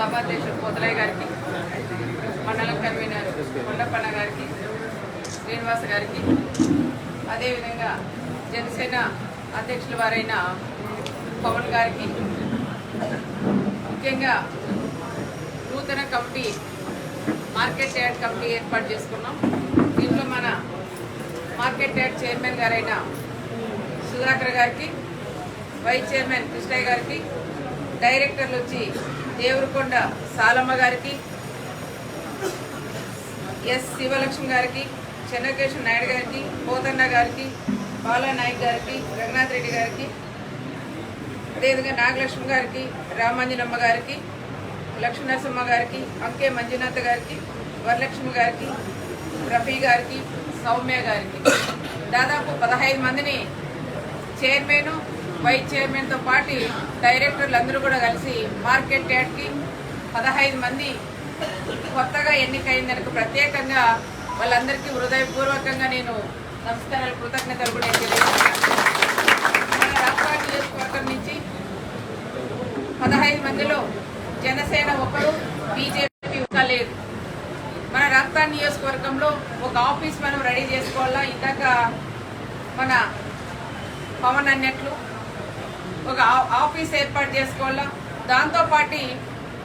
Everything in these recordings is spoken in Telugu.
సభాధ్యక్షుడు పొదలయ్య గారికి మండలం కన్వీనర్ కొండపన్న గారికి శ్రీనివాస్ గారికి అదేవిధంగా జనసేన అధ్యక్షుల వారైన పవన్ గారికి ముఖ్యంగా నూతన కమిటీ మార్కెట్ యార్డ్ కమిటీ ఏర్పాటు చేసుకున్నాం. దీంట్లో మన మార్కెట్ యార్డ్ చైర్మన్ గారైన సుధాకర్ గారికి వైస్ చైర్మన్ కృష్ణయ్య గారికి డైరెక్టర్లు వచ్చి దేవరకొండ సాలమ్మ గారికి ఎస్ శివలక్ష్మి గారికి చెన్నకేశ్వర నాయుడు గారికి పోతన్న గారికి బాలానాయక్ గారికి రఘునాథ్ రెడ్డి గారికి అదేవిధంగా నాగలక్ష్మి గారికి రామాంజనమ్మ గారికి లక్ష్మీనరసింహ గారికి అంకే మంజునాథ్ గారికి వరలక్ష్మి గారికి రఫీ గారికి సౌమ్య గారికి. దాదాపు పదహైదు మందిని చైర్మన్ వైస్ చైర్మన్తో పాటు డైరెక్టర్లు అందరూ కూడా కలిసి మార్కెట్ యార్డ్కి పదహైదు మంది కొత్తగా ఎన్నికైందనకు ప్రత్యేకంగా వాళ్ళందరికీ హృదయపూర్వకంగా నేను నమస్కారాలు కృతజ్ఞతలు కూడా తెలియజేస్తున్నాను. నియోజకవర్గం నుంచి పదహైదు మందిలో జనసేన ఒకరు బీజేపీ ఒక లేదు. మన రాష్ట్ర నియోజకవర్గంలో ఒక ఆఫీస్ మనం రెడీ చేసుకోవాలా? ఇందాక మన పవన్ అన్నట్లు ఒక ఆ- ఆఫీస్ ఏర్పాటు చేసుకోవాలా? దాంతోపాటు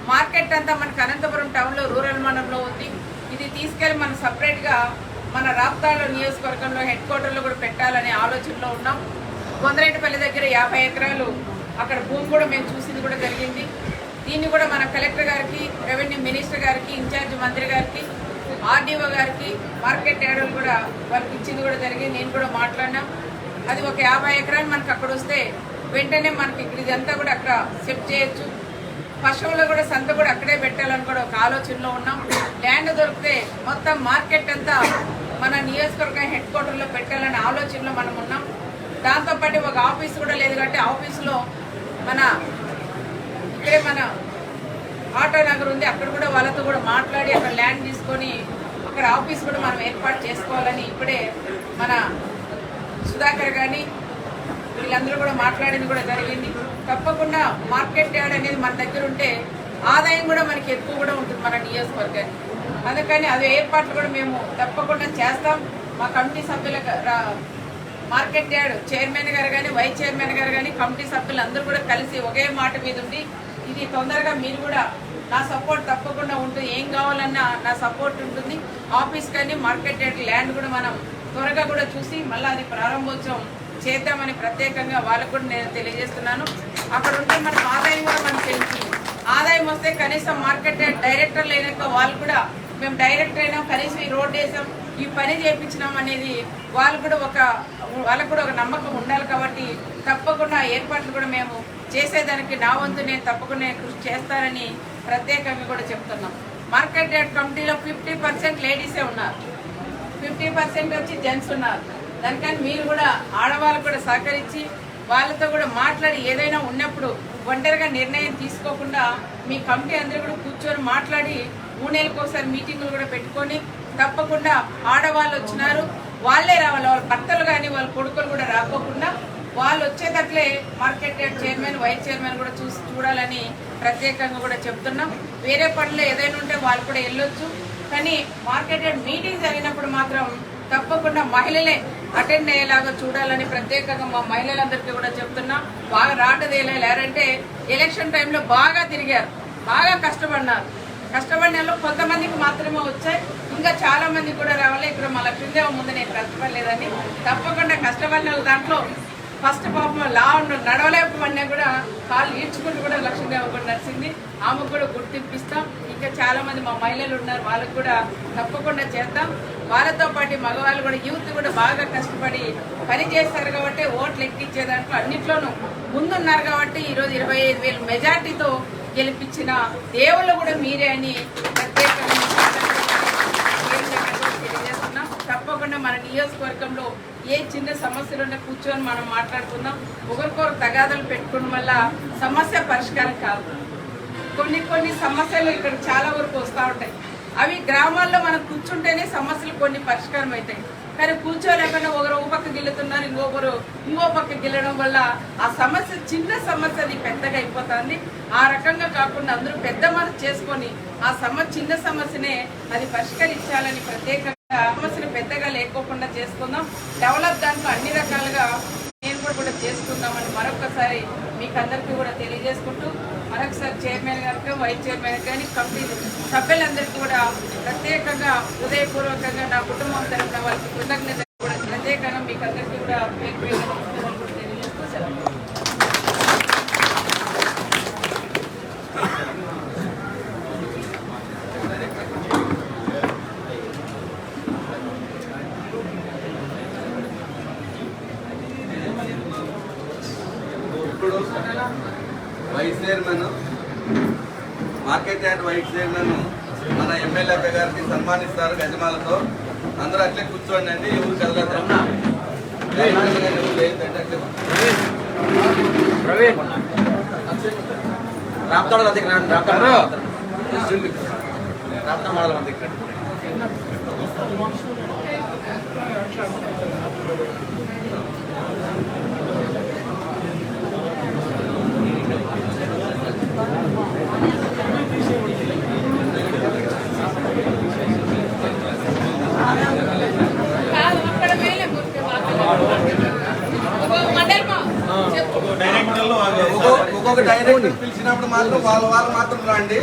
మార్కెట్ అంతా మనకు అనంతపురం టౌన్లో రూరల్ మండలంలో ఉంది. ఇది తీసుకెళ్ళి మనం సపరేట్గా మన రాప్తాలో నియోజకవర్గంలో హెడ్ క్వార్టర్లో కూడా పెట్టాలనే ఆలోచనలో ఉన్నాం. కొందరేటిపల్లి దగ్గర యాభై ఎకరాలు అక్కడ భూమి కూడా మేము చూసింది కూడా జరిగింది. దీన్ని కూడా మన కలెక్టర్ గారికి రెవెన్యూ మినిస్టర్ గారికి ఇన్ఛార్జ్ మంత్రి గారికి ఆర్డీఓ గారికి మార్కెట్ ఏడలు కూడా వారికి ఇచ్చింది కూడా జరిగింది. నేను కూడా మాట్లాడినా. అది ఒక యాభై ఎకరాలు మనకు అక్కడ వస్తే వెంటనే మనకి ఇక్కడ ఇదంతా కూడా అక్కడ సెట్ చేయొచ్చు. పశువులు కూడా సంత కూడా అక్కడే పెట్టాలని కూడా ఒక ఆలోచనలో ఉన్నాం. ల్యాండ్ దొరికితే మొత్తం మార్కెట్ అంతా మన నియోజకవర్గం హెడ్ క్వార్టర్లో పెట్టాలనే ఆలోచనలో మనం ఉన్నాం. దాంతోపాటు ఒక ఆఫీస్ కూడా లేదు కాబట్టి ఆఫీసులో మన ఇక్కడే మన ఆటో నగర్ ఉంది. అక్కడ కూడా వాళ్ళతో కూడా మాట్లాడి అక్కడ ల్యాండ్ తీసుకొని అక్కడ ఆఫీస్ కూడా మనం ఏర్పాటు చేసుకోవాలని ఇప్పుడే మన సుధాకర్ కానీ వీళ్ళందరూ కూడా మాట్లాడింది కూడా జరిగింది. తప్పకుండా మార్కెట్ యార్డ్ అనేది మన దగ్గర ఉంటే ఆదాయం కూడా మనకి ఎక్కువ కూడా ఉంటుంది మన నియోజకవర్గానికి. అందుకని అదే ఏర్పాట్లు కూడా మేము తప్పకుండా చేస్తాం. మా కమిటీ సభ్యుల రా- మార్కెట్ యార్డ్ చైర్మన్ గారు కానీ వైస్ చైర్మన్ గారు కానీ కమిటీ సభ్యులు అందరూ కూడా కలిసి ఒకే మాట మీద ఉండి ఇది తొందరగా మీరు కూడా నా సపోర్ట్ తప్పకుండా ఉంటుంది. ఏం కావాలన్నా నా సపోర్ట్ ఉంటుంది. ఆఫీస్ కానీ మార్కెట్ యార్డ్ ల్యాండ్ కూడా మనం త్వరగా కూడా చూసి మళ్ళీ అది ప్రారంభోత్సవం చేద్దామని ప్రత్యేకంగా వాళ్ళకు కూడా నేను తెలియజేస్తున్నాను. అక్కడ ఉంటే మనం ఆదాయం కూడా మనకు తెలిసి ఆదాయం వస్తే కనీసం మార్కెట్ యార్డ్ డైరెక్టర్లు అయినాక వాళ్ళు కూడా మేము డైరెక్టర్ అయినాం కనీసం ఈ రోడ్ వేసాం ఈ పని చేయించినాం అనేది వాళ్ళు కూడా ఒక వాళ్ళకు కూడా ఒక నమ్మకం ఉండాలి కాబట్టి తప్పకుండా ఏర్పాట్లు కూడా మేము చేసేదానికి నా వంతు నేను తప్పకుండా కృషి చేస్తానని ప్రత్యేకంగా కూడా చెప్తున్నాం. మార్కెట్ యార్డ్ కమిటీలో ఫిఫ్టీ పర్సెంట్ లేడీసే ఉన్నారు. ఫిఫ్టీ పర్సెంట్ వచ్చి జెంట్స్ ఉన్నారు. దానికని మీరు కూడా ఆడవాళ్ళు కూడా సహకరించి వాళ్ళతో కూడా మాట్లాడి ఏదైనా ఉన్నప్పుడు ఒంటరిగా నిర్ణయం తీసుకోకుండా మీ కమిటీ అందరూ కూడా కూర్చొని మాట్లాడి మూడేళ్ళకి ఒకసారి మీటింగులు కూడా పెట్టుకొని తప్పకుండా ఆడవాళ్ళు వచ్చినారు. వాళ్ళే రావాలి. వాళ్ళ భర్తలు కానీ వాళ్ళ కొడుకులు కూడా రాకోకుండా వాళ్ళు వచ్చేటట్లే market yard chairman vice chairman కూడా చూసి చూడాలని ప్రత్యేకంగా కూడా చెప్తున్నాం. వేరే పనులు ఏదైనా ఉంటే వాళ్ళు కూడా వెళ్ళొచ్చు. కానీ మార్కెట్ మీటింగ్ జరిగినప్పుడు మాత్రం తప్పకుండా మహిళలే అటెండ్ అయ్యేలాగా చూడాలని ప్రత్యేకంగా మా మహిళలందరికీ కూడా చెప్తున్నా. బాగా రాటదేలా లేరంటే ఎలక్షన్ టైంలో బాగా తిరిగారు. బాగా కష్టపడినారు. కష్టపడిన కొంతమందికి మాత్రమే వచ్చాయి. ఇంకా చాలా మంది కూడా రావాలి. ఇక్కడ మా లక్ష్మీదేవ ముందు నేను కష్టపడలేదని. తప్పకుండా కష్టపడిన దాంట్లో ఫస్ట్ పాపం లా ఉండు నడవలేకపోయినా కూడా కాళ్ళు ఈడ్చుకుంటూ కూడా లక్ష్మీదేవ కూడా నడిచింది. ఆమెకు కూడా గుర్తింపిస్తాం ఇంకా చాలా మంది మా మహిళలు ఉన్నారు. వాళ్ళకు కూడా తప్పకుండా చేద్దాం. వాళ్ళతో పాటు మగవాళ్ళు కూడా యూత్ కూడా బాగా కష్టపడి పని చేస్తారు కాబట్టి ఓట్లు ఎక్కించే దాంట్లో అన్నిట్లోనూ ముందున్నారు కాబట్టి ఈరోజు ఇరవై ఐదు వేలు మెజార్టీతో గెలిపించిన దేవుళ్ళు కూడా మీరే అని ప్రత్యేకంగా తెలియజేస్తున్నాం. తప్పకుండా మన నియోజకవర్గంలో ఏ చిన్న సమస్యలు ఉన్నా కూర్చొని మనం మాట్లాడుకుందాం. ఒకరికొకరు తగాదలు పెట్టుకోవడం వల్ల సమస్య పరిష్కారం కాదు. కొన్ని కొన్ని సమస్యలు ఇక్కడ చాలా వరకు వస్తూ ఉంటాయి. అవి గ్రామాల్లో మనం కూర్చుంటేనే సమస్యలు కొన్ని పరిష్కారం అవుతాయి కానీ కూర్చోలేకుండా ఒకరు ఒక పక్క గిల్లుతున్నారు ఇంకొకరు ఇంకో పక్క గిల్లడం వల్ల ఆ సమస్య చిన్న సమస్య అది పెద్దగా అయిపోతుంది. ఆ రకంగా కాకుండా అందరూ పెద్ద మనసు చేసుకొని ఆ సమస్య చిన్న సమస్యనే అది పరిష్కరించాలని ప్రత్యేకంగా సమస్యను పెద్దగా లేకోకుండా చేసుకుందాం. డెవలప్ దాంట్లో అన్ని రకాలుగా నేను కూడా కూడా చేసుకుందామని మరొకసారి మీకు అందరికీ కూడా తెలియజేసుకుంటూ మరొకసారి చైర్మన్ గారికి వైస్ చైర్మన్ కానీ కమిటీ సభ్యులందరికీ కూడా ప్రత్యేకంగా హృదయపూర్వకంగా నా కుటుంబం తరఫున వాళ్ళకి కృతజ్ఞత కూడా ప్రత్యేకంగా మీకు అందరికీ కూడా పేరు పేరున కృతజ్ఞతలు కూడా తెలియజేస్తూ సెలవు. ఇప్పుడు vice chairman market yard vice chairman మన ఎమ్మెల్యే అక్క గారికి సన్మానిస్తారు గజమాలతో. అందరూ అట్లే కూర్చోండి అండి ఎవరు కదలదు ప్రవీణ్ రాప్తాడు దగ్గర రాప్తాడు రాప్తా దగ్గర కాదు, అక్కడ మేలే కూర్చో, మాట్లాడాలి. ఒక మండలమా? చెప్పు. ఒక్కొక్క డైరెక్టర్ పిలిచినప్పుడు మాత్రం వాళ్ళ వాళ్ళు మాత్రం రండి.